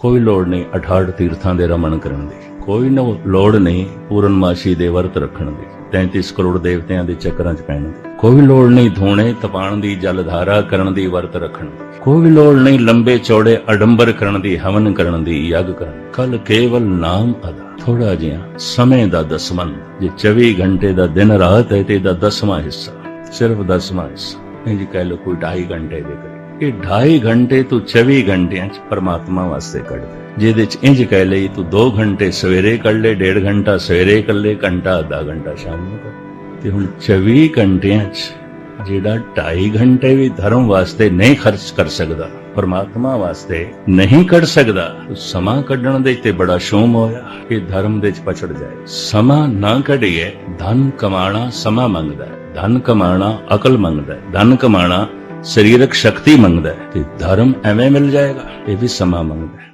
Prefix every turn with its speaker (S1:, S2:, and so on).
S1: ਕੋਈ ਲੋੜ ਨਹੀਂ 68 ਤੀਰਥਾਂ ਦੇ ਰਮਣ ਕਰਨ ਦੀ। ਕੋਈ ਨਾ ਲੋੜ ਨਹੀਂ ਪੂਰਨਮਾਸ਼ੀ ਦੇ ਵਰਤ ਰੱਖਣ ਦੀ 33 ਕਰੋੜ ਦੇਵਤਿਆਂ ਦੇ ਚੱਕਰਾਂ 'ਚ ਪੈਣ ਦੀ। ਕੋਈ ਲੋੜ ਨਹੀਂ ਧੋਣੇ ਤਪਾਣ ਦੀ, ਜਲਧਾਰਾ ਕਰਨ ਦੀ, ਵਰਤ ਰੱਖਣ ਦੀ। ਕੋਈ ਲੋੜ ਨਹੀਂ ਲੰਬੇ ਚੌੜੇ ਅਡੰਬਰ ਕਰਨ ਦੀ, ਹਵਨ ਕਰਨ ਦੀ, ਯੱਗ ਕਰਨ ਕਲ ਕੇਵਲ ਨਾਮ ਅਦਾ। ਥੋੜਾ ਜਿਹਾ ਸਮੇਂ ਦਾ ਦਸਮਨ ਜੇ 24 ਘੰਟੇ ਦਾ ਦਿਨ ਰਾਤ ਹੈ ਤੇ ਇਹਦਾ ਦਸਵਾਂ ਹਿੱਸਾ, ਸਿਰਫ ਦਸਵਾਂ ਹਿੱਸਾ। ਇਹ ਜੀ, ਕਹਿ ਲੋ ਕੋਈ 2.5 ਘੰਟੇ ਦੇ ਇਹ 2.5 ਘੰਟੇ ਤੂੰ 24 ਘੰਟਿਆਂ ਚ ਪਰਮਾਤਮਾ ਵਾਸਤੇ ਕੱਢ ਦੇ। ਜਿਹਦੇ ਚ ਇੰਜ ਕਹਿ ਲਈ, ਤੂੰ 2 ਘੰਟੇ ਸਵੇਰੇ ਕੱਢ ਲੈ 1.5 ਘੰਟਾ ਸਵੇਰੇ ਕੱਢ ਲੈ, ਘੰਟਾ, ਅੱਧਾ ਘੰਟਾ ਸ਼ਾਮ ਨੂੰ ਕਰ ਤੇ ਹੁਣ 24 ਘੰਟਿਆਂ ਚ ਜਿਹੜਾ 2.5 ਘੰਟੇ ਵੀ ਧਰਮ ਵਾਸਤੇ ਨਹੀਂ ਖਰਚ ਕਰ ਸਕਦਾ, ਪਰਮਾਤਮਾ ਵਾਸਤੇ ਨਹੀਂ ਕੱਢ ਸਕਦਾ ਸਮਾਂ ਕੱਢਣ ਦੇ ਤੇ ਬੜਾ ਸ਼ੋਮ ਹੋਇਆ ਕਿ ਧਰਮ ਦੇ ਚ ਪਛੜ ਜਾਏ। ਸਮਾਂ ਨਾ ਕੱਢੀਏ, ਧਨ ਕਮਾਣਾ ਸਮਾਂ ਮੰਗਦਾ ਹੈ, ਧਨ ਕਮਾਣਾ ਅਕਲ ਮੰਗਦਾ ਹੈ, ਧਨ ਕਮਾਣਾ ਸਰੀਰਕ ਸ਼ਕਤੀ ਮੰਗਦਾ ਹੈ ਤੇ ਧਰਮ ਐਵੇਂ ਮਿਲ ਜਾਏਗਾ ਇਹ ਵੀ ਸਮਾਂ ਮੰਗਦਾ ਹੈ।